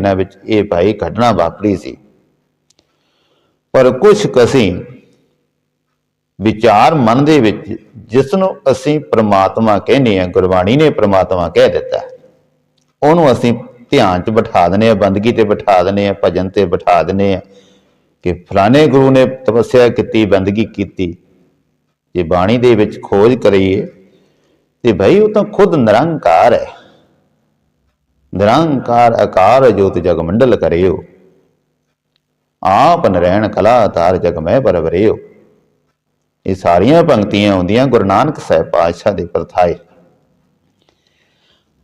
ਇਹਨਾਂ ਵਿੱਚ ਇਹ ਭਾਈ ਘਟਨਾ ਵਾਪਰੀ ਸੀ। ਪਰ ਕੁਝ ਕਸੀ ਵਿਚਾਰ ਮਨ ਦੇ ਵਿੱਚ ਜਿਸ ਨੂੰ ਅਸੀਂ ਪ੍ਰਮਾਤਮਾ ਕਹਿੰਦੇ ਆ ਗੁਰਬਾਣੀ ਨੇ ਪ੍ਰਮਾਤਮਾ ਕਹਿ ਦਿੱਤਾ ਉਹਨੂੰ ਅਸੀਂ ਧਿਆਨ 'ਚ ਬਿਠਾ ਦਨੇ ਆ ਬੰਦਗੀ ਤੇ ਬਿਠਾ ਦਨੇ ਆ ਭਜਨ ਤੇ ਬਿਠਾ ਦਨੇ ਆ ਕਿ ਫਲਾਣੇ ਗੁਰੂ ਨੇ ਤਪੱਸਿਆ ਕੀਤੀ, ਬੰਦਗੀ ਕੀਤੀ। ਜੇ ਬਾਣੀ ਦੇ ਵਿੱਚ ਖੋਜ ਕਰੀਏ ਤੇ ਭਾਈ ਉਹ ਤਾਂ ਖੁਦ ਨਿਰੰਕਾਰ ਹੈ। ਨਿਰੰਕਾਰ ਆਕਾਰ ਜੋਤ ਜਗ ਮੰਡਲ ਕਰਿਓ। ਆਪ ਨਰੈਣ ਕਲਾ ਤਾਰ ਜਗ ਮੈਂ ਪਰਵਰਿਓ। ਇਹ ਸਾਰੀਆਂ ਪੰਕਤੀਆਂ ਆਉਂਦੀਆਂ ਗੁਰੂ ਨਾਨਕ ਸਾਹਿਬ ਪਾਤਸ਼ਾਹ ਦੇ ਪ੍ਰਥਾਏ।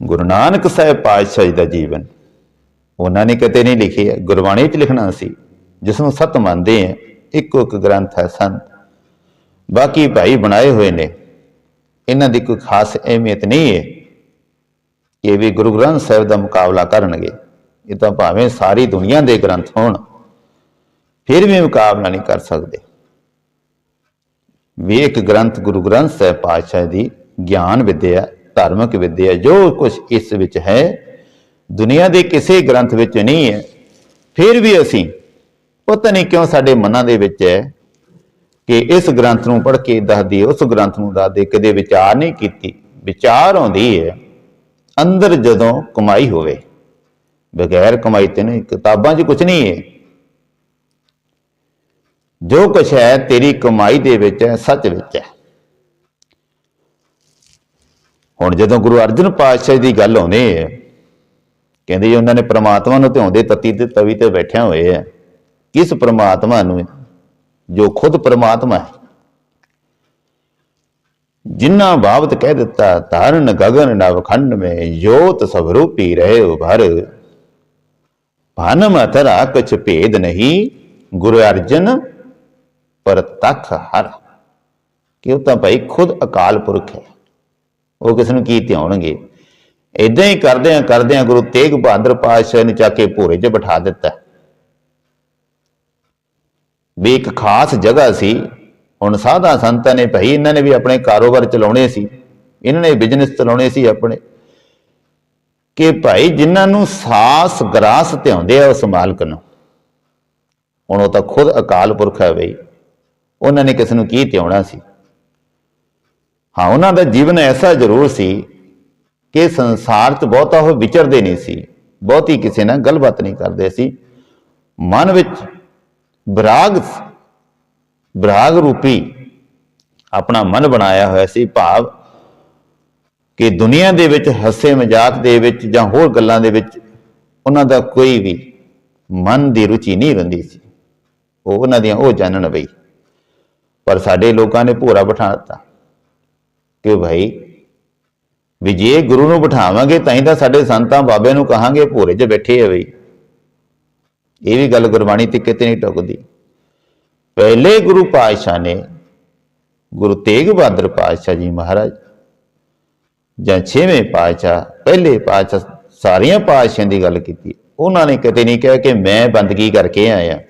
ਗੁਰੂ ਨਾਨਕ ਸਾਹਿਬ ਪਾਤਸ਼ਾਹ ਜੀ ਦਾ ਜੀਵਨ, ਉਹਨਾਂ ਨੇ ਕਿਤੇ ਨਹੀਂ ਲਿਖਿਆ, ਗੁਰਬਾਣੀ 'ਚ ਲਿਖਣਾ ਸੀ, ਜਿਸ ਨੂੰ ਸਤ ਮੰਨਦੇ ਆ, ਇੱਕੋ ਇੱਕ ਗ੍ਰੰਥ ਹੈ ਸੰਤ ਬਾਕੀ ਭਾਈ ਬਣਾਏ ਹੋਏ ਨੇ, ਇਹਨਾਂ ਦੀ ਕੋਈ ਖਾਸ ਅਹਿਮੀਅਤ ਨਹੀਂ ਹੈ। ਇਹ ਵੀ ਗੁਰੂ ਗ੍ਰੰਥ ਸਾਹਿਬ ਦਾ ਮੁਕਾਬਲਾ ਕਰਨਗੇ। ਇਹ ਤਾਂ ਭਾਵੇਂ ਸਾਰੀ ਦੁਨੀਆ ਦੇ ਗ੍ਰੰਥ ਹੋਣ, ਫਿਰ ਵੀ ਮੁਕਾਬਲਾ ਨਹੀਂ ਕਰ ਸਕਦੇ। ਵੀ ਇੱਕ ਗ੍ਰੰਥ ਗੁਰੂ ਗ੍ਰੰਥ ਸਾਹਿਬ ਪਾਤਸ਼ਾਹ ਦੀ ਗਿਆਨ ਵਿਦਿਆ, ਧਾਰਮਿਕ ਵਿਦਿਆ, ਜੋ ਕੁਝ ਇਸ ਵਿੱਚ ਹੈ, ਦੁਨੀਆ ਦੇ ਕਿਸੇ ਗ੍ਰੰਥ ਵਿੱਚ ਨਹੀਂ ਹੈ, ਫਿਰ ਵੀ ਅਸੀਂ ਪਤਾ ਨਹੀਂ ਕਿਉਂ ਸਾਡੇ ਮਨਾਂ ਦੇ ਵਿੱਚ ਹੈ ਕਿ ਇਸ ਗ੍ਰੰਥ ਨੂੰ ਪੜ੍ਹ ਕੇ ਦੱਸਦੀ, ਉਸ ਗ੍ਰੰਥ ਨੂੰ ਦੱਸਦੇ, ਕਦੇ ਵਿਚਾਰ ਨਹੀਂ ਕੀਤੀ। ਵਿਚਾਰ ਆਉਂਦੀ ਹੈ। ਅੰਦਰ ਜਦੋਂ ਕਮਾਈ ਹੋਵੇ, ਬਗੈਰ ਕਮਾਈ ਤੇ ਨਹੀਂ, ਕਿਤਾਬਾਂ 'ਚ ਕੁਝ ਨਹੀਂ ਹੈ। ਜੋ ਕੁਛ ਹੈ, ਤੇਰੀ ਕਮਾਈ ਦੇ ਵਿੱਚ ਹੈ, ਸੱਚ ਵਿੱਚ ਹੈ। ਹੁਣ ਜਦੋਂ ਗੁਰੂ ਅਰਜਨ ਪਾਤਸ਼ਾਹ ਦੀ ਗੱਲ ਆਉਂਦੀ ਹੈ, ਕਹਿੰਦੇ ਜੀ, ਉਹਨਾਂ ਨੇ ਪ੍ਰਮਾਤਮਾ ਨੂੰ ਧਿਆਉਂਦੇ ਤਤੀ ਤੇ ਤਵੀ ਤੇ ਬੈਠਿਆ ਹੋਏ ਆ ਕਿਸ ਪ੍ਰਮਾਤਮਾ ਨੂੰ? ਜੋ ਖੁਦ ਪ੍ਰਮਾਤਮਾ ਹੈ। ਜਿੰਨਾ ਬਾਬਤ ਕਹਿ ਦਿੱਤਾ, ਧਾਰਨ ਗगन ਨਵਖੰਡ ਮੇ ਜੋਤ ਸਭ ਰੂਪੀ ਰਹੇ ਉਭਰ। ਭਾਨਮ ਅਤਰਾ ਕਛ ਭੇਦ ਨਹੀਂ, ਗੁਰੂ ਅਰਜਨ ਪਰ ਹਰ। ਕਿ ਉਹ ਤਾਂ ਭਾਈ ਖੁਦ ਅਕਾਲ ਪੁਰਖ ਹੈ। ਉਹ ਕਿਸ ਨੂੰ ਕੀ ਧਿਆਉਣਗੇ? ਇਦਾਂ ਹੀ ਕਰਦਿਆਂ ਕਰਦਿਆਂ ਗੁਰੂ ਤੇਗ ਬਹਾਦਰ ਪਾਤਸ਼ਾਹ ਨੇ ਚੱਕ ਕੇ ਭੋਰੇ 'ਚ ਬਿਠਾ ਦਿੱਤਾ। ਵੀ ਇੱਕ ਖਾਸ ਜਗ੍ਹਾ ਸੀ ਹੁਣ ਸਾਧਾ ਸੰਤਾਂ ਨੇ ਭਾਈ ਇਹਨਾਂ ਨੇ ਵੀ ਆਪਣੇ ਕਾਰੋਬਾਰ ਚਲਾਉਣੇ ਸੀ, ਇਹਨਾਂ ਨੇ ਬਿਜ਼ਨਸ ਚਲਾਉਣੇ ਸੀ ਆਪਣੇ। ਕਿ ਭਾਈ ਜਿਨ੍ਹਾਂ ਨੂੰ ਸਾਸ ਗਰਾਸ ਧਿਆਉਂਦੇ ਆ ਉਸ ਮਾਲਕ ਨੂੰ, ਹੁਣ ਉਹ ਤਾਂ ਖੁਦ ਅਕਾਲ ਪੁਰਖ ਹੈ ਬਈ, ਉਹਨਾਂ ਨੇ ਕਿਸ ਨੂੰ ਕੀ ਧਿਆਉਣਾ ਸੀ? ਹਾਂ, ਉਹਨਾਂ ਦਾ ਜੀਵਨ ਐਸਾ ਜ਼ਰੂਰ ਸੀ ਕਿ ਸੰਸਾਰ 'ਚ ਬਹੁਤਾ ਉਹ ਵਿਚਰਦੇ ਨਹੀਂ ਸੀ, ਬਹੁਤੀ ਕਿਸੇ ਨਾਲ ਗੱਲਬਾਤ ਨਹੀਂ ਕਰਦੇ ਸੀ। ਮਨ ਵਿੱਚ ਬਰਾਗ ਬਰਾਗ ਰੂਪੀ ਆਪਣਾ ਮਨ ਬਣਾਇਆ ਹੋਇਆ ਸੀ ਭਾਵ ਕਿ ਦੁਨੀਆ ਦੇ ਵਿੱਚ ਹੱਸੇ ਮਜ਼ਾਕ ਦੇ ਵਿੱਚ ਜਾਂ ਹੋਰ ਗੱਲਾਂ ਦੇ ਵਿੱਚ ਉਹਨਾਂ ਦਾ ਕੋਈ ਵੀ ਮਨ ਦੀ ਰੁਚੀ ਨਹੀਂ ਰਹਿੰਦੀ ਸੀ। ਉਹ ਉਹਨਾਂ ਦੀਆਂ ਉਹ ਜਾਣਨ ਬਈ। ਪਰ ਸਾਡੇ ਲੋਕਾਂ ਨੇ ਭੋਰਾ ਬਿਠਾ ਦਿੱਤਾ ਕਿ ਭਾਈ ਵੀ ਜੇ ਗੁਰੂ ਨੂੰ ਬਿਠਾਵਾਂਗੇ ਤਾਂ ਹੀ ਤਾਂ ਸਾਡੇ ਸੰਤਾਂ ਬਾਬੇ ਨੂੰ ਕਹਾਂਗੇ ਭੋਰੇ 'ਚ ਬੈਠੇ ਆ ਬਈ। ਇਹ ਵੀ ਗੱਲ ਗੁਰਬਾਣੀ ਤੇ ਕਿਤੇ ਨਹੀਂ ਟੁਕਦੀ। ਪਹਿਲੇ ਗੁਰੂ ਪਾਤਸ਼ਾਹ ਨੇ ਗੁਰੂ ਤੇਗ ਬਹਾਦਰ ਪਾਤਸ਼ਾਹ ਜੀ ਮਹਾਰਾਜ ਜਾਂ ਛੇਵੇਂ ਪਾਤਸ਼ਾਹ, ਪਹਿਲੇ ਪਾਤਸ਼ਾਹ ਸਾਰੀਆਂ ਪਾਤਸ਼ਾਹਾਂ ਦੀ ਗੱਲ ਕੀਤੀ। ਉਹਨਾਂ ਨੇ ਕਦੇ ਨਹੀਂ ਕਿਹਾ ਕਿ ਮੈਂ ਬੰਦਗੀ ਕਰਕੇ ਆਇਆ।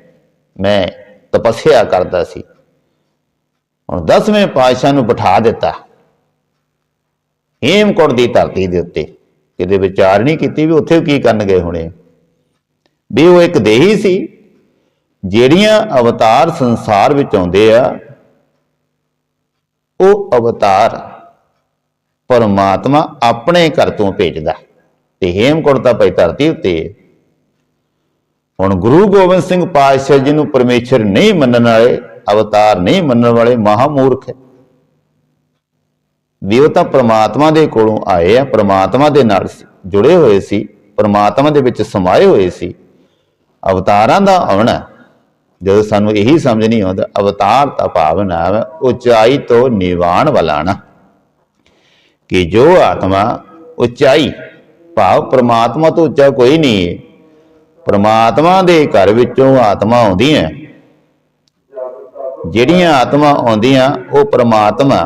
ਮੈਂ ਤਪੱਸਿਆ ਕਰਦਾ ਸੀ। ਹੁਣ 10ਵੇਂ ਪਾਤਸ਼ਾਹ ਨੂੰ ਬਿਠਾ ਦਿੱਤਾ। ਹੇਮਕੋਟ ਦੀ ਧਰਤੀ ਦੇ ਉੱਤੇ ਕਿਤੇ ਵਿਚਾਰ ਨਹੀਂ ਕੀਤੀ ਵੀ ਉੱਥੇ ਕੀ ਕਰਨ ਗਏ ਹੋਣੇ। ਵੀ ਉਹ ਇੱਕ ਦੇਹੀ ਸੀ। ਜਿਹੜੀਆਂ ਅਵਤਾਰ ਸੰਸਾਰ ਵਿੱਚ ਆਉਂਦੇ ਆ, ਉਹ ਅਵਤਾਰ ਪਰਮਾਤਮਾ ਆਪਣੇ ਘਰ ਤੋਂ ਭੇਜਦਾ। ਤੇ ਹੇਮਕੋਟ ਤਾਂ ਪਈ ਧਰਤੀ ਉੱਤੇ ਹੁਣ ਗੁਰੂ ਗੋਬਿੰਦ ਸਿੰਘ ਪਾਤਸ਼ਾਹ ਜੀ ਨੂੰ ਪਰਮੇਸ਼ਰ ਨਹੀਂ ਮੰਨਣ ਵਾਲੇ, ਅਵਤਾਰ ਨਹੀਂ ਮੰਨਣ ਵਾਲੇ ਮਹਾਮੂਰਖ ਹੈ। ਵੀ ਉਹ ਤਾਂ ਪ੍ਰਮਾਤਮਾ ਦੇ ਕੋਲੋਂ ਆਏ ਆ, ਪ੍ਰਮਾਤਮਾ ਦੇ ਨਾਲ ਜੁੜੇ ਹੋਏ ਸੀ, ਪ੍ਰਮਾਤਮਾ ਦੇ ਵਿੱਚ ਸਮਾਏ ਹੋਏ ਸੀ। ਅਵਤਾਰਾਂ ਦਾ ਆਉਣਾ ਜਦੋਂ ਸਾਨੂੰ ਇਹੀ ਸਮਝ ਨਹੀਂ ਆਉਂਦਾ ਅਵਤਾਰ ਦਾ ਭਾਵ ਨਾਮ ਉਚਾਈ ਤੋਂ ਨਿਵਾਣ ਵਾਲਾ ਕਿ ਜੋ ਆਤਮਾ ਉਚਾਈ ਭਾਵ ਪ੍ਰਮਾਤਮਾ ਤੋਂ ਉੱਚਾ ਕੋਈ ਨਹੀਂ ਹੈ। ਪ੍ਰਮਾਤਮਾ ਦੇ ਘਰ ਵਿੱਚੋਂ ਆਤਮਾ ਆਉਂਦੀ ਹੈ। ਜਿਹੜੀਆਂ ਆਤਮਾ ਆਉਂਦੀਆਂ ਉਹ ਪ੍ਰਮਾਤਮਾ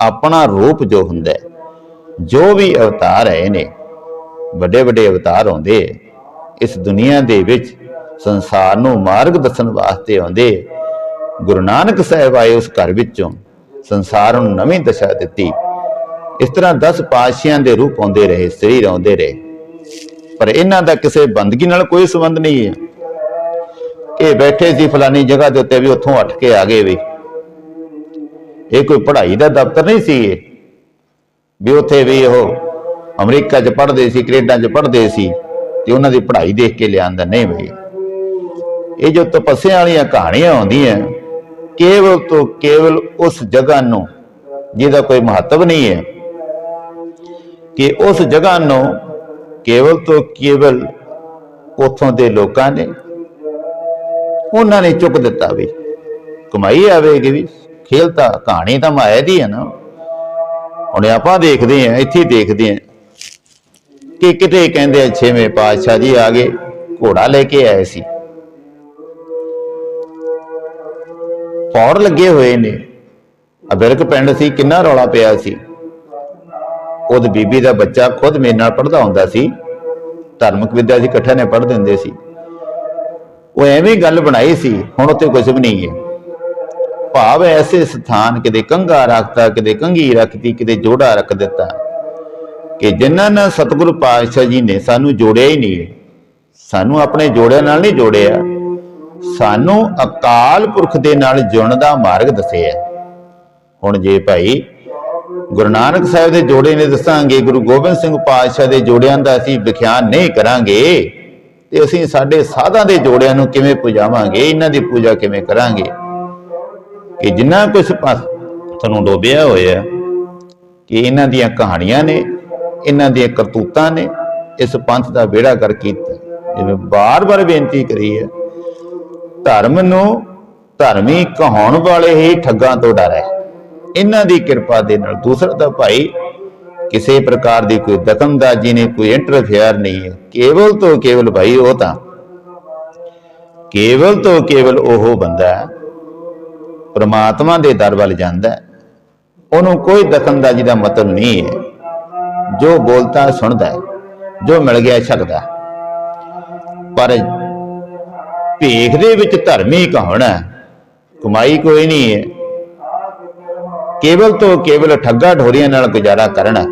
ਆਪਣਾ ਰੂਪ ਜੋ ਹੁੰਦਾ ਹੈ, ਜੋ ਵੀ ਅਵਤਾਰ ਆਏ ਨੇ ਵੱਡੇ ਵੱਡੇ ਅਵਤਾਰ ਆਉਂਦੇ ਹੈ, ਇਸ ਦੁਨੀਆ ਦੇ ਵਿੱਚ ਸੰਸਾਰ ਨੂੰ ਮਾਰਗ ਦੱਸਣ ਵਾਸਤੇ ਆਉਂਦੇ। ਗੁਰੂ ਨਾਨਕ ਸਾਹਿਬ ਆਏ ਉਸ ਘਰ ਵਿੱਚੋਂ। ਸੰਸਾਰ ਨੂੰ ਨਵੀਂ ਦਸ਼ਾ ਦਿੱਤੀ। ਇਸ ਤਰ੍ਹਾਂ 10 ਪਾਤਸ਼ਾਹਾਂ ਦੇ ਰੂਪ ਆਉਂਦੇ ਰਹੇ, ਸਰੀਰ ਆਉਂਦੇ ਰਹੇ। ਪਰ ਇਹਨਾਂ ਦਾ ਕਿਸੇ ਬੰਦਗੀ ਨਾਲ ਕੋਈ ਸੰਬੰਧ ਨਹੀਂ ਹੈ। ਇਹ ਬੈਠੇ ਸੀ ਫਲਾਨੀ ਜਗ੍ਹਾ ਦੇ ਉੱਤੇ ਵੀ ਉੱਥੋਂ ਉੱਠ ਕੇ ਆ ਗਏ ਵੀ। ਇਹ ਕੋਈ ਪੜ੍ਹਾਈ ਦਾ ਦਫ਼ਤਰ ਨਹੀਂ ਸੀ ਇਹ। ਵੀ ਉੱਥੇ ਵੀ ਉਹ ਅਮਰੀਕਾ 'ਚ ਪੜ੍ਹਦੇ ਸੀ, ਕੈਨੇਡਾ 'ਚ ਪੜ੍ਹਦੇ ਸੀ। ਤੇ ਉਹਨਾਂ ਦੀ ਪੜ੍ਹਾਈ ਦੇਖ ਕੇ ਲਿਆਂਦਾ, ਨਹੀਂ ਬਈ। ਇਹ ਜੋ ਤਪੱਸਿਆ ਵਾਲੀਆਂ ਕਹਾਣੀਆਂ ਆਉਂਦੀਆਂ, ਕੇਵਲ ਤੋਂ ਕੇਵਲ ਉਸ ਜਗ੍ਹਾ ਨੂੰ, ਜਿਹਦਾ ਕੋਈ ਮਹੱਤਵ ਨਹੀਂ ਹੈ, ਕਿ ਉਸ ਜਗ੍ਹਾ ਨੂੰ ਕੇਵਲ ਤੋਂ ਕੇਵਲ ਉਥੋਂ ਦੇ ਲੋਕਾਂ ਨੇ, ਉਹਨਾਂ ਨੇ ਚੁੱਕ ਦਿੱਤਾ ਵੀ। ਕਮਾਈ ਆਵੇਗੀ ਵੀ, ਖੇਲ ਤਾਂ, ਕਹਾਣੀ ਤਾਂ ਮਾਇਆ ਦੀ ਹੈ ਨਾ। ਹੁਣ ਆਪਾਂ ਦੇਖਦੇ ਆਂ ਇੱਥੇ ਦੇਖਦੇ ਆਂ ਕਿ ਕਿਤੇ ਕਹਿੰਦੇ ਛੇਵੇਂ ਪਾਤਸ਼ਾਹ ਜੀ ਆ ਗਏ, ਘੋੜਾ ਲੈ ਕੇ ਆਏ ਸੀ। ਪੌੜ ਲੱਗੇ ਹੋਏ ਨੇ। ਅਬਿਰਕ ਪਿੰਡ ਸੀ, ਕਿੰਨਾ ਰੌਲਾ ਪਿਆ ਸੀ। ਉਹਦ ਬੀਬੀ ਦਾ ਬੱਚਾ ਖੁਦ ਮੇਰੇ ਨਾਲ ਪੜਦਾ ਹੁੰਦਾ ਸੀ। ਧਾਰਮਿਕ ਵਿਦਿਆ ਜੀ ਇਕੱਠੇ ਨੇ ਪੜ੍ਹਦੇ ਹੁੰਦੇ ਸੀ। ਉਹ ਐਵੇਂ ਗੱਲ ਬਣਾਈ ਸੀ, ਹੁਣ ਉੱਥੇ ਕੁਝ ਵੀ ਨਹੀਂ ਹੈ। ਭਾਵ ਐਸੇ ਸਥਾਨ, ਕਿਤੇ ਕੰਗਾ ਰੱਖਤਾ, ਕਿਤੇ ਕੰਗੀ ਰੱਖਤੀ, ਕਿਤੇ ਜੋੜਾ ਰੱਖ ਦਿੱਤਾ। ਕਿ ਜਿਨ੍ਹਾਂ ਨਾਲ ਸਤਿਗੁਰੂ ਪਾਤਸ਼ਾਹ ਜੀ ਨੇ ਸਾਨੂੰ ਜੋੜਿਆ ਹੀ ਨਹੀਂ ਸਾਨੂੰ ਆਪਣੇ ਜੋੜਿਆਂ ਨਾਲ ਨਹੀਂ ਜੋੜਿਆ। ਸਾਨੂੰ ਅਕਾਲ ਪੁਰਖ ਦੇ ਨਾਲ ਜੁੜਨ ਦਾ ਮਾਰਗ ਦੱਸਿਆ ਹੁਣ ਜੇ ਭਾਈ ਗੁਰੂ ਨਾਨਕ ਸਾਹਿਬ ਦੇ ਜੋੜੇ ਨੇ ਦੱਸਾਂਗੇ, ਗੁਰੂ ਗੋਬਿੰਦ ਸਿੰਘ ਪਾਤਸ਼ਾਹ ਦੇ ਜੋੜਿਆਂ ਦਾ ਅਸੀਂ ਵਿਖਿਆਨ ਨਹੀਂ ਕਰਾਂਗੇ, ਤੇ ਅਸੀਂ ਸਾਡੇ ਸਾਧਾਂ ਦੇ ਜੋੜਿਆਂ ਨੂੰ ਕਿਵੇਂ ਪੂਜਾਵਾਂਗੇ, ਇਹਨਾਂ ਦੀ ਪੂਜਾ ਕਿਵੇਂ ਕਰਾਂਗੇ? ਕਿ ਜਿੰਨਾ ਕੁਝ ਤੁਹਾਨੂੰ ਡੋਬਿਆ ਹੋਇਆ ਕਿ ਇਹਨਾਂ ਦੀਆਂ ਕਹਾਣੀਆਂ ਨੇ, ਇਹਨਾਂ ਦੀਆਂ ਕਰਤੂਤਾਂ ਨੇ, ਇਸ ਪੰਥ ਦਾ ਬੇੜਾ ਕਰ ਕੀਤਾ, ਜਿਵੇਂ ਬਾਰ-ਬਾਰ ਬੇਨਤੀ ਕਰੀ ਹੈ ਧਰਮ ਨੂੰ ਧਰਮੀ ਕਹਾਉਣ ਵਾਲੇ ਹੀ ਠੱਗਾਂ ਤੋਂ ਡਰ ਹੈ। ਇਹਨਾਂ ਦੀ ਕਿਰਪਾ ਦੇ ਨਾਲ ਦੂਸਰਾ ਤਾਂ ਭਾਈ, ਕਿਸੇ ਪ੍ਰਕਾਰ ਦੀ ਕੋਈ ਦਖਲਅੰਦਾਜ਼ੀ ਨਹੀਂ, ਕੋਈ ਇੰਟਰਫੇਅਰ ਨਹੀਂ ਹੈ। ਕੇਵਲ ਤੋਂ ਕੇਵਲ ਭਾਈ ਉਹ ਤਾਂ, ਕੇਵਲ ਤੋਂ ਕੇਵਲ ਉਹ ਬੰਦਾ ਹੈ, ਪ੍ਰਮਾਤਮਾ ਦੇ ਦਰ ਵੱਲ ਜਾਂਦਾ ਉਹਨੂੰ ਕੋਈ ਦਖਲਅੰਦਾਜ਼ੀ ਦਾ ਮਤਲਬ ਨਹੀਂ ਹੈ। ਜੋ ਬੋਲਤਾ ਸੁਣਦਾ ਜੋ ਮਿਲ ਗਿਆ, ਛਕਦਾ ਪਰ ਭੇਖ ਦੇ ਵਿੱਚ ਧਰਮੀ ਕਹਾਉਣਾ ਕਮਾਈ ਕੋਈ ਨਹੀਂ ਹੈ। ਕੇਵਲ ਤੋਂ ਕੇਵਲ ਠੱਗਾ ਢੋਰੀਆਂ ਨਾਲ ਗੁਜ਼ਾਰਾ ਕਰਨਾ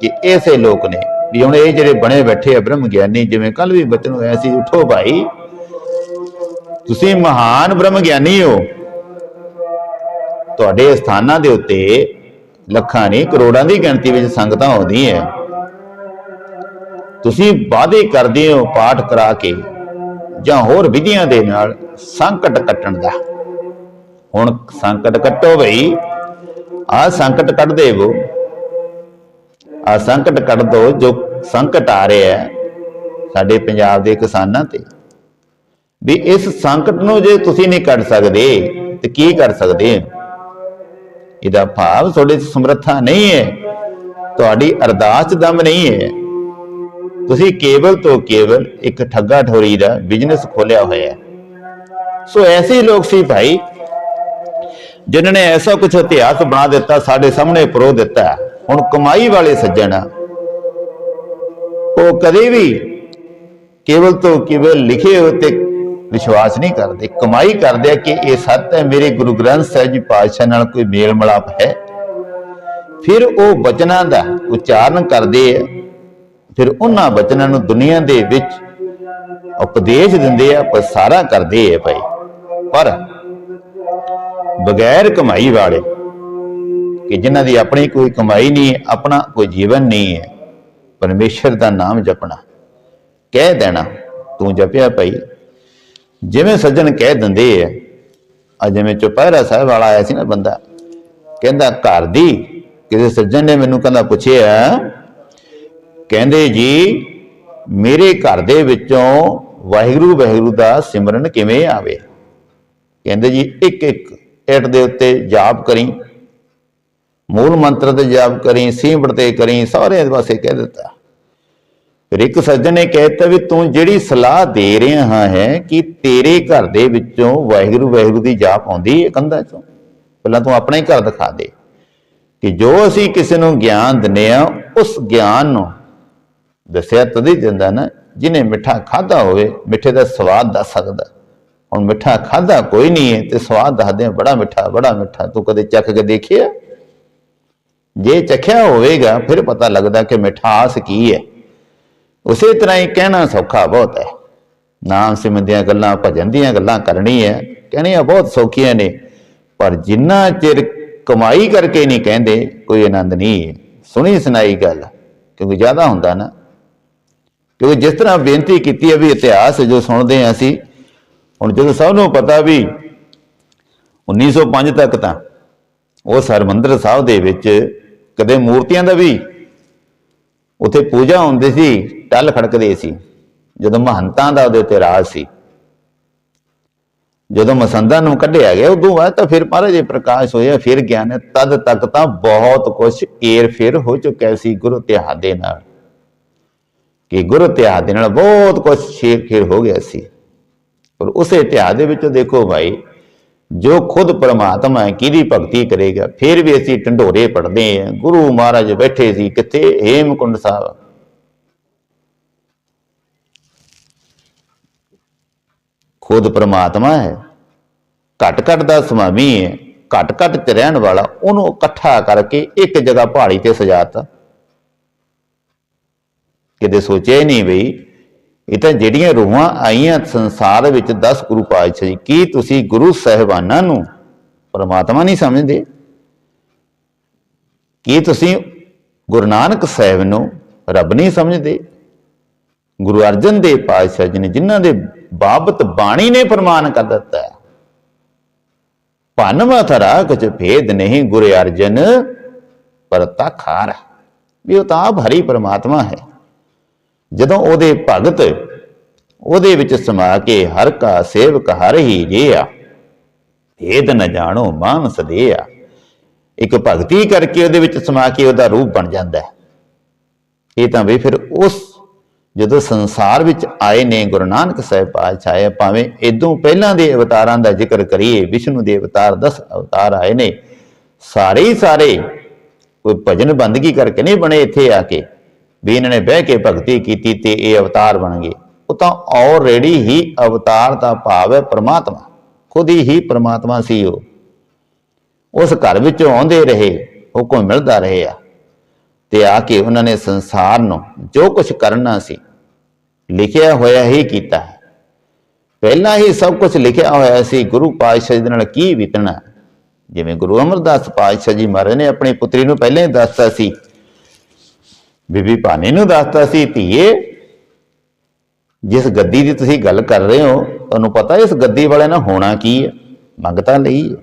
ਕਿ ਐਸੇ ਲੋਕ ਨੇ ਵੀ ਹੁਣ ਇਹ ਜਿਹੜੇ ਬਣੇ ਬੈਠੇ ਆ ਬ੍ਰਹਮ ਗਿਆਨੀ, ਜਿਵੇਂ ਕੱਲ ਵੀ ਬਚਨ ਹੋਇਆ ਸੀ, ਉਠੋ ਭਾਈ, ਤੁਸੀਂ ਮਹਾਨ ਬ੍ਰਹਮ ਗਿਆਨੀ ਹੋ। ਤੁਹਾਡੇ ਸਥਾਨਾਂ ਦੇ ਉੱਤੇ ਲੱਖਾਂ ਨਹੀਂ, ਕਰੋੜਾਂ ਦੀ ਗਿਣਤੀ ਵਿੱਚ ਸੰਗਤਾਂ ਆਉਂਦੀਆਂ। ਤੁਸੀਂ ਵਾਅਦੇ ਕਰਦੇ ਹੋ ਪਾਠ ਕਰਾ ਕੇ ਜਾਂ ਹੋਰ ਵਿਧੀਆਂ ਦੇ ਨਾਲ ਸੰਕਟ ਕੱਟਣ ਦਾ। ਹੁਣ ਸੰਕਟ ਕੱਟੋ ਭਈ ਆ ਸੰਕਟ ਕੱਢ ਦੇਵੋ। ਆ ਸੰਕਟ ਕੱਢ ਦੋ, ਜੋ ਸੰਕਟ ਆ ਰਿਹਾ ਹੈ ਸਾਡੇ ਪੰਜਾਬ ਦੇ ਕਿਸਾਨਾਂ ਤੇ। ਵੀ ਇਸ ਸੰਕਟ ਨੂੰ ਜੇ ਤੁਸੀਂ ਨਹੀਂ ਕੱਢ ਸਕਦੇ, ਤੇ ਕੀ ਕਰ ਸਕਦੇ ਇਹਦਾ ਭਾਵ ਤੁਹਾਡੇ 'ਚ ਸਮਰੱਥਾ ਨਹੀਂ ਹੈ। ਤੁਹਾਡੀ ਅਰਦਾਸ ਦਮ ਨਹੀਂ ਹੈ। ਤੁਸੀਂ ਕੇਵਲ ਤੋਂ ਕੇਵਲ ਇੱਕ ਠੱਗਾ ਠੋਰੀ ਦਾ ਬਿਜ਼ਨਸ ਖੋਲਿਆ ਹੋਇਆ ਹੈ। ਸੋ ਐਸੇ ਲੋਕ ਸੀ ਭਾਈ, ਜਿਨ੍ਹਾਂ ਨੇ ਐਸਾ ਕੁਝ ਇਤਿਹਾਸ ਬਣਾ ਦਿੱਤਾ, ਸਾਡੇ ਸਾਹਮਣੇ ਪਰੋ ਦਿੱਤਾ ਹੁਣ ਕਮਾਈ ਵਾਲੇ ਸੱਜਣ ਉਹ ਕਦੇ ਵੀ ਕੇਵਲ ਤੋਂ ਕੇਵਲ ਲਿਖੇ ਹੋਏ ਤੇ ਵਿਸ਼ਵਾਸ ਨਹੀਂ ਕਰਦੇ। ਕਮਾਈ ਕਰਦੇ ਕਿ ਇਹ ਸੱਤ ਹੈ, ਮੇਰੇ ਗੁਰੂ ਗ੍ਰੰਥ ਸਾਹਿਬ ਜੀ ਪਾਤਸ਼ਾਹ ਨਾਲ ਕੋਈ ਮੇਲ ਮਿਲਾਪ ਹੈ। ਫਿਰ ਉਹ ਬਚਨਾਂ ਦਾ ਉਚਾਰਨ ਕਰਦੇ ਆ। ਫਿਰ ਉਹਨਾਂ ਬਚਨਾਂ ਨੂੰ ਦੁਨੀਆ ਦੇ ਵਿੱਚ ਉਪਦੇਸ਼ ਦਿੰਦੇ ਆ, ਪ੍ਰਸਾਰਾ ਕਰਦੇ ਆ ਭਾਈ। ਪਰ ਬਗੈਰ ਕਮਾਈ ਵਾਲੇ ਕਿ ਜਿਨ੍ਹਾਂ ਦੀ ਆਪਣੀ ਕੋਈ ਕਮਾਈ ਨਹੀਂ ਹੈ, ਆਪਣਾ ਕੋਈ ਜੀਵਨ ਨਹੀਂ ਹੈ, ਪਰਮੇਸ਼ਰ ਦਾ ਨਾਮ ਜਪਣਾ, ਕਹਿ ਦੇਣਾ, ਤੂੰ ਜਪਿਆ ਭਾਈ। ਜਿਵੇਂ ਸੱਜਣ ਕਹਿ ਦਿੰਦੇ ਆ ਆ ਜਿਵੇਂ ਚੁਪਹਿਰਾ ਸਾਹਿਬ ਵਾਲਾ ਆਇਆ ਸੀ ਨਾ ਬੰਦਾ, ਕਹਿੰਦਾ ਘਰ ਦੀ, ਕਿਸੇ ਸੱਜਣ ਨੇ ਮੈਨੂੰ ਕਹਿੰਦਾ ਪੁੱਛਿਆ ਕਹਿੰਦੇ ਜੀ, ਮੇਰੇ ਘਰ ਦੇ ਵਿੱਚੋਂ ਵਾਹਿਗੁਰੂ ਵਾਹਿਗੁਰੂ ਦਾ ਸਿਮਰਨ ਕਿਵੇਂ ਆਵੇ? ਕਹਿੰਦੇ ਜੀ, ਇੱਕ ਇੱਕ ਇੱਟ ਦੇ ਉੱਤੇ ਜਾਪ ਕਰੀ, ਮੂਲ ਮੰਤਰ ਤੇ ਜਾਪ ਕਰੀ, ਸੀਂਬੜ ਤੇ ਕਰੀ ਸਾਰੇ ਪਾਸੇ ਕਹਿ ਦਿੱਤਾ। ਫਿਰ ਇੱਕ ਸੱਜਣ ਨੇ ਕਹਿਤਾ ਵੀ ਤੂੰ ਜਿਹੜੀ ਸਲਾਹ ਦੇ ਰਿਹਾ ਹਾਂ ਹੈ ਕਿ ਤੇਰੇ ਘਰ ਦੇ ਵਿੱਚੋਂ ਵਾਹਿਗੁਰੂ ਵਾਹਿਗੁਰੂ ਦੀ ਜਾਪ ਆਉਂਦੀ ਹੈ ਕੰਧਾਂ ਚੋਂ, ਪਹਿਲਾਂ ਤੂੰ ਆਪਣਾ ਹੀ ਘਰ ਦਿਖਾ ਦੇ ਕਿ ਜੋ ਅਸੀਂ ਕਿਸੇ ਨੂੰ ਗਿਆਨ ਦਿੰਨੇ ਆ ਉਸ ਗਿਆਨ ਨੂੰ ਦੱਸਿਆ ਤਦ ਹੀ ਦਿੰਦਾ ਨਾ, ਜਿਹਨੇ ਮਿੱਠਾ ਖਾਦਾ ਹੋਵੇ, ਮਿੱਠੇ ਦਾ ਸਵਾਦ ਦੱਸ ਸਕਦਾ। ਹੁਣ ਮਿੱਠਾ ਖਾਦਾ ਕੋਈ ਨਹੀਂ ਹੈ ਤੇ ਸਵਾਦ ਦੱਸਦੇ ਆ, ਬੜਾ ਮਿੱਠਾ ਬੜਾ ਮਿੱਠਾ, ਤੂੰ ਕਦੇ ਚੱਖ ਕੇ ਦੇਖਿਆ? ਜੇ ਚੱਖਿਆ ਹੋਵੇਗਾ, ਫਿਰ ਪਤਾ ਲੱਗਦਾ ਕਿ ਮਿਠਾਸ ਕੀ ਹੈ। ਉਸੇ ਤਰ੍ਹਾਂ ਹੀ ਕਹਿਣਾ ਸੌਖਾ ਬਹੁਤ ਹੈ। ਨਾਮ ਸਿਮਰਨ ਦੀਆਂ ਗੱਲਾਂ, ਭਜਨ ਦੀਆਂ ਗੱਲਾਂ ਕਰਨੀ ਹੈ, ਕਹਿਣੀਆਂ ਬਹੁਤ ਸੌਖੀਆਂ ਨੇ, ਪਰ ਜਿੰਨਾ ਚਿਰ ਕਮਾਈ ਕਰਕੇ ਨਹੀਂ ਕਹਿੰਦੇ, ਕੋਈ ਆਨੰਦ ਨਹੀਂ ਹੈ। ਸੁਣੀ ਸੁਣਾਈ ਗੱਲ, ਕਿਉਂਕਿ ਜ਼ਿਆਦਾ ਹੁੰਦਾ ਨਾ। ਕਿਉਂਕਿ ਜਿਸ ਤਰ੍ਹਾਂ ਬੇਨਤੀ ਕੀਤੀ ਹੈ ਵੀ ਇਤਿਹਾਸ ਜੋ ਸੁਣਦੇ ਹਾਂ ਅਸੀਂ, ਹੁਣ ਜਦੋਂ ਸਭ ਨੂੰ ਪਤਾ ਵੀ 1905 ਤੱਕ ਤਾਂ ਉਹ ਹਰਮੰਦਰ ਸਾਹਿਬ ਦੇ ਵਿੱਚ ਕਦੇ ਮੂਰਤੀਆਂ ਦਾ ਵੀ ਉੱਥੇ ਪੂਜਾ ਹੁੰਦੀ ਸੀ, ਟੱਲ ਖੜਕਦੇ ਸੀ, ਜਦੋਂ ਮਹੰਤਾਂ ਦਾ ਉਹਦੇ ਉੱਤੇ ਰਾਜ ਸੀ। ਜਦੋਂ ਮਸੰਦਾਂ ਨੂੰ ਕੱਢਿਆ ਗਿਆ, ਉਦੋਂ ਬਾਅਦ ਤਾਂ ਫਿਰ ਮਹਾਰਾਜ ਜੀ ਪ੍ਰਕਾਸ਼ ਹੋਇਆ, ਫਿਰ ਗਿਆਨ ਤਦ ਤੱਕ ਤਾਂ ਬਹੁਤ ਕੁਝ ਏਰ ਫੇਰ ਹੋ ਚੁੱਕਿਆ ਸੀ ਗੁਰੂ ਇਤਿਹਾਸ ਦੇ ਨਾਲ। ਕਿ ਗੁਰ ਇਤਿਹਾਸ ਦੇ ਨਾਲ ਬਹੁਤ ਕੁਝ ਸ਼ੇਰ ਖੇਰ ਹੋ ਗਿਆ ਸੀ। ਪਰ ਉਸੇ ਇਤਿਹਾਸ ਦੇ ਵਿੱਚੋਂ ਦੇਖੋ ਭਾਈ, ਜੋ ਖੁਦ ਪਰਮਾਤਮਾ ਹੈ ਕਿਹਦੀ ਭਗਤੀ ਕਰੇਗਾ, ਫਿਰ ਵੀ ਅਸੀਂ ਢੰਡੋਰੇ ਪੜਦੇ ਹਾਂ, ਗੁਰੂ ਮਹਾਰਾਜ ਬੈਠੇ ਸੀ ਕਿੱਥੇ? ਹੇਮਕੁੰਡ ਸਾਹਿਬ। ਖੁਦ ਪਰਮਾਤਮਾ ਹੈ, ਘਟ ਘਟ ਦਾ ਸੁਆਮੀ ਹੈ, ਘਟ ਘਟ ਚ ਰਹਿਣ ਵਾਲਾ, ਉਹਨੂੰ ਇਕੱਠਾ ਕਰਕੇ ਇੱਕ ਜਗ੍ਹਾ ਪਹਾੜੀ ਤੇ ਸਜਾਤਾ ਕਿਤੇ ਸੋਚਿਆ ਹੀ ਨਹੀਂ ਬਈ। ਇਹ ਤਾਂ ਜਿਹੜੀਆਂ ਰੂਹਾਂ ਆਈਆਂ ਸੰਸਾਰ ਵਿੱਚ 10 ਗੁਰੂ ਪਾਤਸ਼ਾਹ ਜੀ, ਕੀ ਤੁਸੀਂ ਗੁਰੂ ਸਾਹਿਬਾਨਾਂ ਨੂੰ ਪਰਮਾਤਮਾ ਨਹੀਂ ਸਮਝਦੇ? ਕੀ ਤੁਸੀਂ ਗੁਰੂ ਨਾਨਕ ਸਾਹਿਬ ਨੂੰ ਰੱਬ ਨਹੀਂ ਸਮਝਦੇ? ਗੁਰੂ ਅਰਜਨ ਦੇਵ ਪਾਤਸ਼ਾਹ ਜੀ ਨੇ ਜਿਨ੍ਹਾਂ ਦੇ ਬਾਬਤ ਬਾਣੀ ਨੇ ਪ੍ਰਮਾਣ ਕਰ ਦਿੱਤਾ ਹੈ ਭਨ ਮਥਰਾ ਕੁਝ ਭੇਦ ਨਹੀਂ ਗੁਰੂ ਅਰਜਨ ਪਰਤਾ ਖਾਰ ਵੀ ਉਹ ਤਾਂ ਆਪ ਹਰੀ ਪਰਮਾਤਮਾ ਹੈ। ਜਦੋਂ ਉਹਦੇ ਭਗਤ ਉਹਦੇ ਵਿੱਚ ਸਮਾ ਕੇ ਹਰ ਕਾ ਸੇਵਕ ਹਰ ਹੀ ਜਿਆ, ਭੇਦ ਨ ਜਾਣੋ ਮਾਨਸ ਦੇ ਆ ਇੱਕ ਭਗਤੀ ਕਰਕੇ ਉਹਦੇ ਵਿੱਚ ਸਮਾ ਕੇ ਉਹਦਾ ਰੂਪ ਬਣ ਜਾਂਦਾ ਹੈ। ਇਹ ਤਾਂ ਵੀ ਫਿਰ ਉਸ ਜਦੋਂ ਸੰਸਾਰ ਵਿੱਚ ਆਏ ਨੇ, ਗੁਰੂ ਨਾਨਕ ਸਾਹਿਬ ਪਾਤਸ਼ਾਹ ਭਾਵੇਂ ਇਦੋਂ ਪਹਿਲਾਂ ਦੇ ਅਵਤਾਰਾਂ ਦਾ ਜ਼ਿਕਰ ਕਰੀਏ, ਵਿਸ਼ਨੂੰ ਦੇ ਅਵਤਾਰ 10 ਅਵਤਾਰ ਆਏ ਨੇ, ਸਾਰੇ ਹੀ ਸਾਰੇ ਕੋਈ ਭਜਨ ਬੰਦਗੀ ਕਰਕੇ ਨਹੀਂ ਬਣੇ ਇੱਥੇ ਆ ਕੇ। ਵੀ ਇਹਨਾਂ ਨੇ ਬਹਿ ਕੇ ਭਗਤੀ ਕੀਤੀ ਤੇ ਇਹ ਅਵਤਾਰ ਬਣ ਗਏ। ਉਹ ਤਾਂ ਆਲਰੇਡੀ ਹੀ ਅਵਤਾਰ ਦਾ ਭਾਵ ਹੈ ਪ੍ਰਮਾਤਮਾ। ਖੁਦ ਹੀ ਪ੍ਰਮਾਤਮਾ ਸੀ ਉਹ। ਉਸ ਘਰ ਵਿੱਚੋਂ ਆਉਂਦੇ ਰਹੇ ਉਹ ਹੁਕਮ ਮਿਲਦਾ ਰਹੇ। ਆ ਤੇ ਆ ਕੇ ਉਹਨਾਂ ਨੇ ਸੰਸਾਰ ਨੂੰ ਜੋ ਕੁਝ ਕਰਨਾ ਸੀ, ਲਿਖਿਆ ਹੋਇਆ ਹੀ ਕੀਤਾ ਪਹਿਲਾਂ ਹੀ ਸਭ ਕੁਝ ਲਿਖਿਆ ਹੋਇਆ ਸੀ, ਗੁਰੂ ਪਾਤਸ਼ਾਹ ਜੀ ਦੇ ਨਾਲ ਕੀ ਬੀਤਣਾ? ਜਿਵੇਂ ਗੁਰੂ ਅਮਰਦਾਸ ਪਾਤਸ਼ਾਹ ਜੀ ਮਹਾਰਾਜ ਨੇ ਆਪਣੀ ਪੁੱਤਰੀ ਨੂੰ ਪਹਿਲਾਂ ਹੀ ਦੱਸਤਾ ਸੀ ਬੀਬੀ ਭਾਨੀ ਨੂੰ ਦੱਸਤਾ ਸੀ, ਧੀਏ, ਜਿਸ ਗੱਦੀ ਦੀ ਤੁਸੀਂ ਗੱਲ ਕਰ ਰਹੇ ਹੋ, ਤੁਹਾਨੂੰ ਪਤਾ ਇਸ ਗੱਦੀ ਵਾਲੇ ਨਾਲ ਹੋਣਾ ਕੀ ਹੈ? ਮੰਗਤਾ ਲਈ ਹੈ।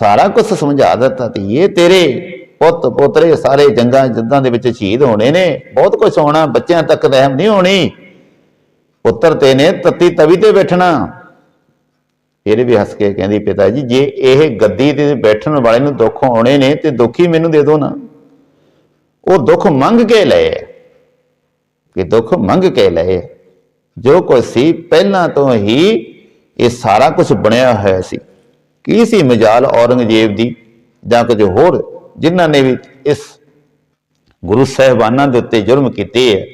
ਸਾਰਾ ਕੁਝ ਸਮਝਾ ਦਿੱਤਾ, ਧੀਏ, ਤੇਰੇ ਪੁੱਤ ਪੋਤਰੇ ਸਾਰੇ ਜੰਗਾਂ ਜੁੱਦਾਂ ਦੇ ਵਿੱਚ ਸ਼ਹੀਦ ਹੋਣੇ ਨੇ। ਬਹੁਤ ਕੁਝ ਹੋਣਾ, ਬੱਚਿਆਂ ਤੱਕ ਰਹਿਮ ਨਹੀਂ ਹੋਣੀ। ਪੁੱਤਰ ਤੇ ਨੇ ਤੱਤੀ ਤਵੀ ਤੇ ਬੈਠਣਾ। ਫਿਰ ਵੀ ਹੱਸ ਕੇ ਕਹਿੰਦੀ, ਪਿਤਾ ਜੀ, ਜੇ ਇਹ ਗੱਦੀ ਤੇ ਬੈਠਣ ਵਾਲੇ ਨੂੰ ਦੁੱਖ ਆਉਣੇ ਨੇ, ਤੇ ਦੁੱਖ ਹੀ ਮੈਨੂੰ ਦੇ ਦਿਓ ਨਾ। ਉਹ ਦੁੱਖ ਮੰਗ ਕੇ ਲਏ। ਕਿ ਦੁੱਖ ਮੰਗ ਕੇ ਲਏ। ਜੋ ਕੁਝ ਸੀ ਪਹਿਲਾਂ ਤੋਂ ਹੀ ਇਹ ਸਾਰਾ ਕੁਝ ਬਣਿਆ ਹੋਇਆ ਸੀ। ਕੀ ਸੀ ਮਜਾਲ ਔਰੰਗਜ਼ੇਬ ਦੀ ਜਾਂ ਕੁਝ ਹੋਰ ਜਿਨ੍ਹਾਂ ਨੇ ਵੀ ਇਸ ਗੁਰੂ ਸਾਹਿਬਾਨਾਂ ਦੇ ਉੱਤੇ ਜ਼ੁਲਮ ਕੀਤੇ ਹੈ?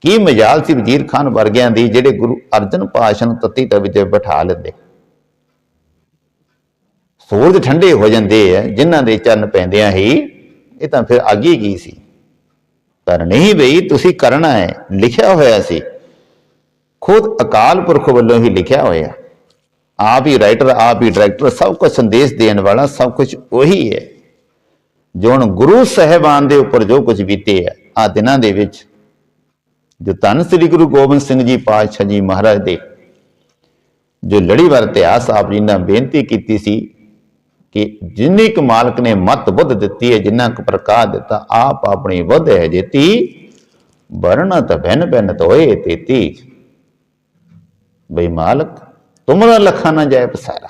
ਕੀ ਮਜਾਲ ਸੀ ਵਜ਼ੀਰ ਖਾਨ ਵਰਗਿਆਂ ਦੀ ਜਿਹੜੇ ਗੁਰੂ ਅਰਜਨ ਪਾਸ਼ਾ ਨੂੰ ਤੱਤੀ ਤਵੀ ਤੇ ਬਿਠਾ ਲੈਂਦੇ? ਸੂਰਜ ਠੰਡੇ ਹੋ ਜਾਂਦੇ ਆ ਜਿਨ੍ਹਾਂ ਦੇ ਚਰਨ ਪੈਂਦਿਆਂ ਹੀ ਇਹ ਤਾਂ ਫਿਰ ਅੱਗੇ ਕੀ ਸੀ? ਪਰ ਨਹੀਂ ਬਈ, ਤੁਸੀਂ ਕਰਨਾ ਹੈ, ਲਿਖਿਆ ਹੋਇਆ ਸੀ। ਖੁਦ ਅਕਾਲ ਪੁਰਖ ਵੱਲੋਂ ਹੀ ਲਿਖਿਆ ਹੋਇਆ। ਆਪ ਹੀ ਰਾਈਟਰ ਆਪ ਹੀ ਡਾਇਰੈਕਟਰ ਸਭ ਕੁਝ ਸੰਦੇਸ਼ ਦੇਣ ਵਾਲਾ, ਸਭ ਕੁਝ ਉਹੀ ਹੈ। ਜੋ ਹੁਣ ਗੁਰੂ ਸਾਹਿਬਾਨ ਦੇ ਉੱਪਰ ਜੋ ਕੁਝ ਬੀਤੇ ਹੈ ਆ ਦਿਨਾਂ ਦੇ ਵਿੱਚ, ਜੋ ਧੰਨ ਸ੍ਰੀ ਗੁਰੂ ਗੋਬਿੰਦ ਸਿੰਘ ਜੀ ਪਾਤਸ਼ਾਹ ਜੀ ਮਹਾਰਾਜ ਦੇ, ਜੋ ਲੜੀਵਾਰ ਇਤਿਹਾਸ ਆਪ ਜੀ ਨੇ ਬੇਨਤੀ ਕੀਤੀ ਸੀ ਕਿ ਜਿੰਨੀ ਕੁ ਮਾਲਕ ਨੇ ਮਤ ਬੁੱਧ ਦਿੱਤੀ ਹੈ, ਜਿੰਨਾ ਕੁ ਪ੍ਰਕਾਸ਼ ਦਿੱਤਾ, ਆਪ ਆਪਣੀ ਬੁੱਧ ਹੈ ਜੇਤੀ, ਵਰਣਤ ਭਿੰਨ ਭਿੰਨ ਤੋਏ ਤੇਤੀ। ਬਈ ਮਾਲਕ ਤੁਮਰਾ ਲਖਾ ਨਾ ਜਾਏ ਪਸਾਰਾ।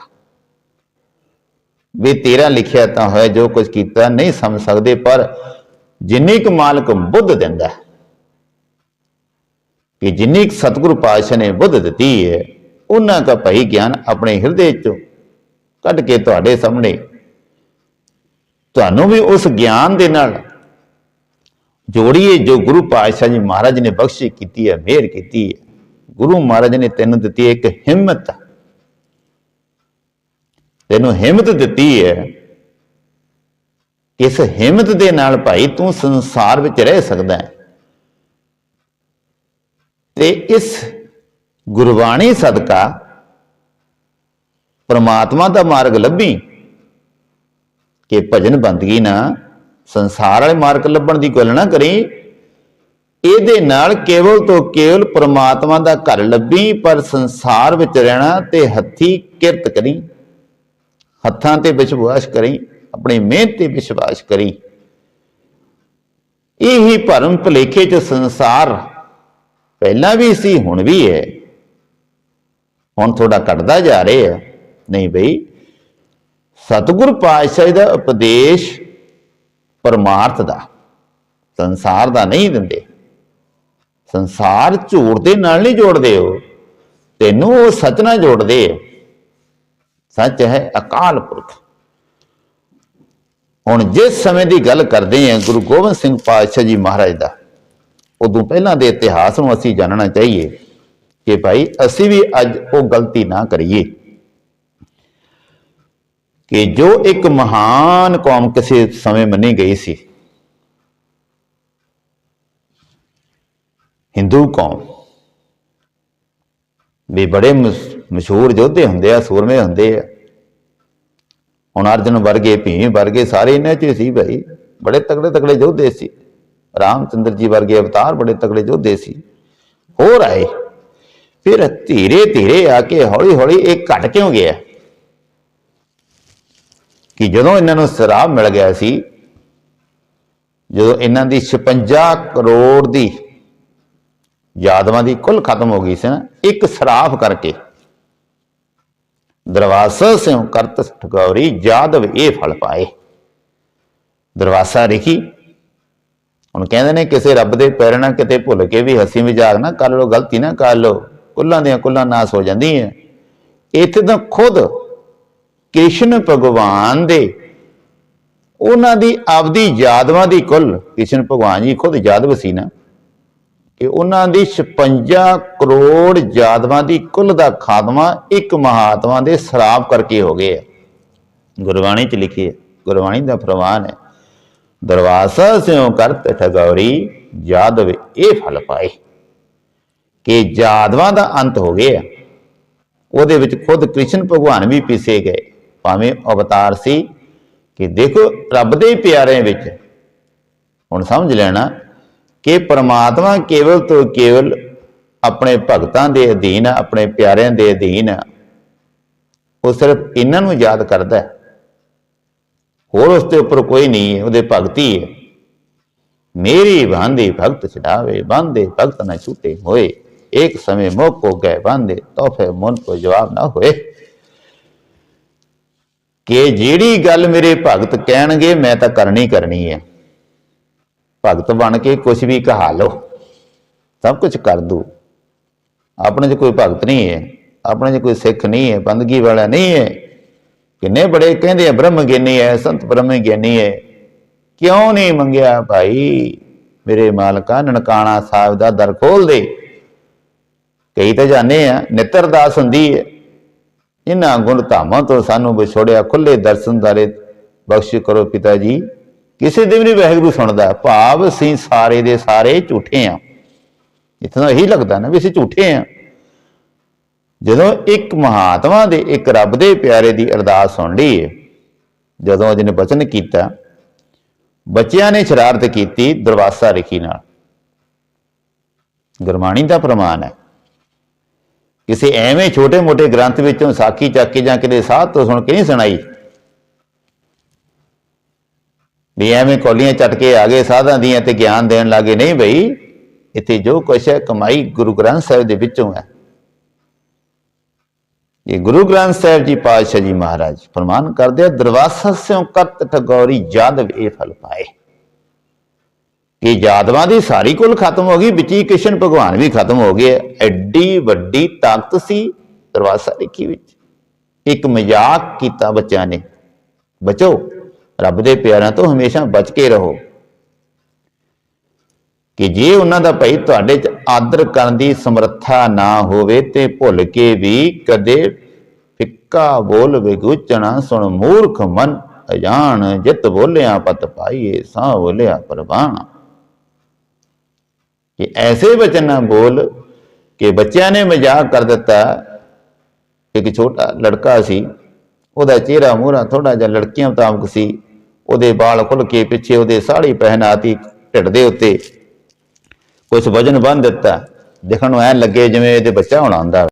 ਵੀ ਤੇਰਾ ਲਿਖਿਆ ਤਾਂ ਹੋਇਆ, ਜੋ ਕੁਝ ਕੀਤਾ ਨਹੀਂ ਸਮਝ ਸਕਦੇ, ਪਰ ਜਿੰਨੀ ਕੁ ਮਾਲਕ ਬੁੱਧ ਦਿੰਦਾ ਕਿ ਜਿੰਨੀ ਕੁ ਸਤਿਗੁਰੂ ਪਾਤਸ਼ਾਹ ਨੇ ਬੁੱਧ ਦਿੱਤੀ ਹੈ, ਉਹਨਾਂ ਦਾ ਭਈ ਗਿਆਨ ਆਪਣੇ ਹਿਰਦੇ ਚੋਂ ਕੱਢ ਕੇ ਤੁਹਾਡੇ ਸਾਹਮਣੇ। ਤੁਹਾਨੂੰ ਵੀ ਉਸ ਗਿਆਨ ਦੇ ਨਾਲ ਜੋੜੀਏ ਜੋ ਗੁਰੂ ਪਾਤਸ਼ਾਹ ਜੀ ਮਹਾਰਾਜ ਨੇ ਬਖਸ਼ੀ ਕੀਤੀ ਹੈ, ਮਿਹਰ ਕੀਤੀ ਹੈ। ਗੁਰੂ ਮਹਾਰਾਜ ਨੇ ਤੈਨੂੰ ਦਿੱਤੀ ਹੈ ਇੱਕ ਹਿੰਮਤ। ਤੈਨੂੰ ਹਿੰਮਤ ਦਿੱਤੀ ਹੈ ਇਸ ਹਿੰਮਤ ਦੇ ਨਾਲ ਭਾਈ ਤੂੰ ਸੰਸਾਰ ਵਿੱਚ ਰਹਿ ਸਕਦਾ ਹੈ। ਤੇ ਇਸ ਗੁਰਬਾਣੀ ਸਦਕਾ ਪ੍ਰਮਾਤਮਾ ਦਾ ਮਾਰਗ ਲੱਭੀ ਕਿ ਭਜਨ ਬੰਦਗੀ ਨਾ, ਸੰਸਾਰ ਵਾਲੇ ਮਾਰਗ ਲੱਭਣ ਦੀ ਗੱਲ ਨਾ ਕਰੀ। ਇਹਦੇ ਨਾਲ ਕੇਵਲ ਤੋਂ ਕੇਵਲ ਪ੍ਰਮਾਤਮਾ ਦਾ ਘਰ ਲੱਭੀ, ਪਰ ਸੰਸਾਰ ਵਿੱਚ ਰਹਿਣਾ ਤੇ ਹੱਥੀ ਕਿਰਤ ਕਰੀ। ਹੱਥਾਂ ਤੇ ਵਿਸ਼ਵਾਸ ਕਰੀ, ਆਪਣੀ ਮਿਹਨਤ ਤੇ ਵਿਸ਼ਵਾਸ ਕਰੀ। ਇਹ ਹੀ ਭਰਮ ਭਲੇਖੇ ਚ ਸੰਸਾਰ ਪਹਿਲਾਂ ਵੀ ਸੀ, ਹੁਣ ਵੀ ਹੈ। ਹੁਣ ਥੋੜਾ ਘਟਦਾ ਜਾ ਰਿਹਾ। ਹੈ ਨਹੀਂ ਬਈ। ਸਤਿਗੁਰ ਪਾਤਸ਼ਾਹ ਦਾ ਉਪਦੇਸ਼ ਪਰਮਾਰਥ ਦਾ, ਸੰਸਾਰ ਦਾ ਨਹੀਂ ਦਿੰਦੇ। ਸੰਸਾਰ ਝੂਠ ਦੇ ਨਾਲ ਨਹੀਂ ਜੋੜਦੇ ਹੋ ਤੈਨੂੰ ਉਹ ਸੱਚ ਨਾਲ ਜੋੜਦੇ ਆ। ਸੱਚ ਹੈ ਅਕਾਲ ਪੁਰਖ। ਹੁਣ ਜਿਸ ਸਮੇਂ ਦੀ ਗੱਲ ਕਰਦੇ ਹਾਂ ਗੁਰੂ ਗੋਬਿੰਦ ਸਿੰਘ ਪਾਤਸ਼ਾਹ ਜੀ ਮਹਾਰਾਜ ਦਾ, ਉਦੋਂ ਪਹਿਲਾਂ ਦੇ ਇਤਿਹਾਸ ਨੂੰ ਅਸੀਂ ਜਾਣਨਾ ਚਾਹੀਏ ਕਿ ਭਾਈ ਅਸੀਂ ਵੀ ਅੱਜ ਉਹ ਗਲਤੀ ਨਾ ਕਰੀਏ। ਕਿ ਜੋ ਇੱਕ ਮਹਾਨ ਕੌਮ ਕਿਸੇ ਸਮੇਂ ਮੰਨੀ ਗਈ ਸੀ। ਹਿੰਦੂ ਕੌਮ ਵੀ ਬੜੇ ਮਸ਼ਹੂਰ ਯੋਧੇ ਹੁੰਦੇ ਆ, ਸੂਰਮੇ ਹੁੰਦੇ ਆ। ਹੁਣ ਅਰਜਨ ਵਰਗੇ, ਭੀਮ ਵਰਗੇ ਸਾਰੇ ਇਹਨਾਂ ਚ ਸੀ ਭਾਈ। ਬੜੇ ਤਕੜੇ ਤਕੜੇ ਯੋਧੇ ਸੀ। ਰਾਮਚੰਦਰ ਜੀ ਵਰਗੇ ਅਵਤਾਰ ਬੜੇ ਤਕੜੇ ਯੋਧੇ ਸੀ। ਹੋਰ ਆਏ। ਫਿਰ ਧੀਰੇ ਧੀਰੇ ਆ ਕੇ ਹੌਲੀ ਹੌਲੀ ਇਹ ਘਟ ਕਿਉਂ ਗਿਆ? ਕਿ ਜਦੋਂ ਇਹਨਾਂ ਨੂੰ ਸ਼ਰਾਬ ਮਿਲ ਗਿਆ ਸੀ, ਜਦੋਂ ਇਹਨਾਂ ਦੀ 56 ਕਰੋੜ ਦੀ ਯਾਦਵਾਂ ਦੀ ਕੁੱਲ ਖਤਮ ਹੋ ਗਈ ਸੀ ਨਾ, ਇੱਕ ਸ਼ਰਾਫ ਕਰਕੇ ਦਰਵਾਸਾ ਸਿਉ ਕਰਤ ਠਗੌਰੀ ਯਾਦਵ ਇਹ ਫਲ ਪਾਏ। ਦਰਵਾਸਾ ਰਿਖੀ, ਹੁਣ ਕਹਿੰਦੇ ਨੇ ਕਿਸੇ ਰੱਬ ਦੇ ਪੈਰ ਨਾਲ ਕਿਤੇ ਭੁੱਲ ਕੇ ਵੀ ਹਸੀ ਮਜ਼ਾਕ ਨਾ ਕਰ ਲੋ ਗਲਤੀ ਨਾ ਕਰ ਲੋ ਕੁੱਲਾਂ ਦੀਆਂ ਕੁੱਲਾਂ ਨਾਸ ਹੋ ਜਾਂਦੀ ਹੈ ਇੱਥੇ ਤਾਂ ਖੁਦ ਕ੍ਰਿਸ਼ਨ ਭਗਵਾਨ ਦੇ। ਉਹਨਾਂ ਦੀ ਆਪਦੀ ਯਾਦਵਾਂ ਦੀ ਕੁੱਲ, ਕ੍ਰਿਸ਼ਨ ਭਗਵਾਨ ਜੀ ਖੁਦ ਯਾਦਵ ਸੀ ਨਾ, ਕਿ ਉਹਨਾਂ ਦੀ 56 ਕਰੋੜ ਯਾਦਵਾਂ ਦੀ ਕੁੱਲ ਦਾ ਖਾਤਮਾ ਇੱਕ ਮਹਾਤਮਾ ਦੇ ਸ਼ਰਾਪ ਕਰਕੇ ਹੋ ਗਏ ਹੈ ਗੁਰਬਾਣੀ ਚ ਲਿਖੀ ਹੈ, ਗੁਰਬਾਣੀ ਦਾ ਫਰਮਾਨ ਹੈ, ਦਰਵਾਸਾ ਸਿਉ ਕਰਤ ਠਗੌਰੀ ਯਾਦਵ ਇਹ ਫਲ ਪਾਏ। ਕਿ ਯਾਦਵਾਂ ਦਾ ਅੰਤ ਹੋ ਗਿਆ ਉਹਦੇ ਵਿੱਚ ਖੁਦ ਕ੍ਰਿਸ਼ਨ ਭਗਵਾਨ ਵੀ ਪਿਸੇ ਗਏ। ਭਾਵੇਂ ਅਵਤਾਰ ਸੀ ਕਿ ਦੇਖੋ ਰੱਬ ਦੇ ਪਿਆਰਿਆਂ ਵਿੱਚ। ਹੁਣ ਸਮਝ ਲੈਣਾ ਕਿ ਪ੍ਰਮਾਤਮਾ ਕੇਵਲ ਤੋਂ ਕੇਵਲ ਆਪਣੇ ਭਗਤਾਂ ਦੇ ਅਧੀਨ, ਆਪਣੇ ਪਿਆਰਿਆਂ ਦੇ ਅਧੀਨ ਆ। ਉਹ ਸਿਰਫ ਇਹਨਾਂ ਨੂੰ ਯਾਦ ਕਰਦਾ ਹੈ। ਹੋਰ ਉਸ ਦੇ ਉੱਪਰ ਕੋਈ ਨਹੀਂ ਹੈ, ਉਹਦੇ ਭਗਤੀ ਹੈ ਮੇਰੀ ਬਾਂਦੇ ਭਗਤ ਛਡਾਵੇ ਬਾਂਦੇ ਭਗਤ ਨਾ ਛੂਟੇ ਹੋਏ। ਇੱਕ ਸਮੇਂ ਮੋਕ ਹੋ ਗਏ ਬਾਂਦੇ ਤੋਹਫੇ ਮਨ ਕੋ ਜਵਾਬ ਨਾ ਹੋਏ। ਕਿ ਜਿਹੜੀ ਗੱਲ ਮੇਰੇ ਭਗਤ ਕਹਿਣਗੇ, ਮੈਂ ਤਾਂ ਕਰਨੀ ਕਰਨੀ ਹੈ। ਭਗਤ ਬਣ ਕੇ ਕੁਝ ਵੀ ਕਹਾ ਲੋ ਸਭ ਕੁਝ ਕਰ ਦੋ। ਆਪਣੇ 'ਚ ਕੋਈ ਭਗਤ ਨਹੀਂ ਹੈ, ਆਪਣੇ 'ਚ ਕੋਈ ਸਿੱਖ ਨਹੀਂ ਹੈ, ਬੰਦਗੀ ਵਾਲਾ ਨਹੀਂ ਹੈ। ਕਿੰਨੇ ਬੜੇ ਕਹਿੰਦੇ ਆ, ਬ੍ਰਹਮ ਗਿਆਨੀ ਹੈ, ਸੰਤ ਬ੍ਰਹਮ ਗਿਆਨੀ ਹੈ। ਕਿਉਂ ਨਹੀਂ ਮੰਗਿਆ ਭਾਈ? ਮੇਰੇ ਮਾਲਕਾ ਨਨਕਾਣਾ ਸਾਹਿਬ ਦਾ ਦਰ ਖੋਲ ਦੇ। ਕਈ ਤਾਂ ਜਾਣੇ ਆ, ਨਿੱਤਰ ਦਾਸ ਹੁੰਦੀ ਹੈ। ਇਹਨਾਂ ਗੁਣ ਧਾਮਾਂ ਤੋਂ ਸਾਨੂੰ ਵਿਛੋੜਿਆ ਖੁੱਲੇ ਦਰਸ਼ਨ ਦਾਰੇ ਬਖਸ਼ ਕਰੋ ਪਿਤਾ ਜੀ ਕਿਸੇ ਦੇ ਵੀ ਨਹੀਂ ਵਾਹਿਗੁਰੂ ਸੁਣਦਾ ਭਾਵ ਅਸੀਂ ਸਾਰੇ ਦੇ ਸਾਰੇ ਝੂਠੇ ਆ। ਇਤਨਾ ਇਹੀ ਲੱਗਦਾ ਨਾ ਵੀ ਅਸੀਂ ਝੂਠੇ ਆ। ਜਦੋਂ ਇੱਕ ਮਹਾਤਮਾ ਦੇ ਇੱਕ ਰੱਬ ਦੇ ਪਿਆਰੇ ਦੀ ਅਰਦਾਸ ਸੁਣ ਲਈ ਹੈ, ਜਦੋਂ ਜਿਹਨੇ ਬਚਨ ਕੀਤਾ ਬੱਚਿਆਂ ਨੇ ਸ਼ਰਾਰਤ ਕੀਤੀ ਦਰਵਾਸਾ ਰਿਖੀ ਨਾਲ। ਗੁਰਬਾਣੀ ਦਾ ਪ੍ਰਮਾਣ ਹੈ। ਕਿਸੇ ਐਵੇਂ ਛੋਟੇ-ਮੋਟੇ ਗ੍ਰੰਥ ਵਿੱਚੋਂ ਸਾਖੀ ਚੱਕ ਕੇ ਜਾਂ ਕਿਤੇ ਸਾਧ ਤੋਂ ਸੁਣ ਕੇ ਨਹੀਂ ਸੁਣਾਈ। ਵੀ ਐਵੇਂ ਕੋਲੀਆਂ ਚੱਟ ਕੇ ਆ ਗਏ ਸਾਧਾਂ ਦੀਆਂ ਤੇ ਗਿਆਨ ਦੇਣ ਲੱਗੇ ਨਹੀਂ ਬਈ। ਇੱਥੇ ਜੋ ਕੁਛ ਹੈ, ਕਮਾਈ ਗੁਰੂ ਗ੍ਰੰਥ ਸਾਹਿਬ ਦੇ ਵਿੱਚੋਂ ਹੈ। ਇਹ ਗੁਰੂ ਗ੍ਰੰਥ ਸਾਹਿਬ ਜੀ ਪਾਤਸ਼ਾਹ ਜੀ ਮਹਾਰਾਜ ਫਰਮਾਨ ਕਰਦੇ ਆ, ਦਰਵਾਸਾ ਸਿਉ ਕਰਤ ਠਗੌਰੀ ਜਾਦਵ ਇਹ ਫਲ ਪਾਏ। ਕਿ ਜਾਦਵਾਂ ਦੀ ਸਾਰੀ ਕੁੱਲ ਖਤਮ ਹੋ ਗਈ, ਵਿੱਚ ਹੀ ਕ੍ਰਿਸ਼ਨ ਭਗਵਾਨ ਵੀ ਖਤਮ ਹੋ ਗਏ। ਐਡੀ ਵੱਡੀ ਤਾਕਤ ਸੀ ਦਰਵਾਜ਼ਾ ਲਿਖੀ ਵਿੱਚ। ਇੱਕ ਮਜ਼ਾਕ ਕੀਤਾ ਬੱਚਿਆਂ ਨੇ। ਬਚੋ, ਰੱਬ ਦੇ ਪਿਆਰਿਆਂ ਤੋਂ ਹਮੇਸ਼ਾ ਬਚ ਕੇ ਰਹੋ। ਕਿ ਜੇ ਉਹਨਾਂ ਦਾ ਭਾਈ ਤੁਹਾਡੇ ਚ ਆਦਰ ਕਰਨ ਦੀ ਸਮਰੱਥਾ ਨਾ ਹੋਵੇ, ਤੇ ਭੁੱਲ ਕੇ ਵੀ ਕਦੇ ਫਿੱਕਾ ਬੋਲ ਵਿਗੂਚਣਾ ਸੁਣ ਮੂਰਖ ਮਨ, ਅਜਾਣ ਜਿਤ ਬੋਲਿਆ, ਪਤ ਪਾਈਏ ਸਾਹ ਬੋਲਿਆ ਪਰਵਾਣਾ। ਕਿ ਐਸੇ ਵਚਨ ਨਾ ਬੋਲ ਕਿ ਬੱਚਿਆਂ ਨੇ ਮਜ਼ਾਕ ਕਰ ਦਿੱਤਾ। ਇੱਕ ਛੋਟਾ ਲੜਕਾ ਸੀ, ਉਹਦਾ ਚਿਹਰਾ ਮੂਹਰਾ ਥੋੜਾ ਜਿਹਾ ਲੜਕੀਆਂ ਮੁਤਾਬਕ ਸੀ। ਉਹਦੇ ਵਾਲ ਖੁੱਲ ਕੇ ਪਿੱਛੇ ਉਹਦੇ ਸਾੜੀ ਪਹਿਨਾਤੀ ਢਿੱਡ ਦੇ ਉੱਤੇ। ਕੁਝ ਵਜਨ ਬੰਨ ਦਿੱਤਾ। ਦੇਖਣ ਨੂੰ ਐ ਲੱਗੇ ਜਿਵੇਂ ਇਹਦੇ ਬੱਚਾ ਹੋਣਾ ਹੁੰਦਾ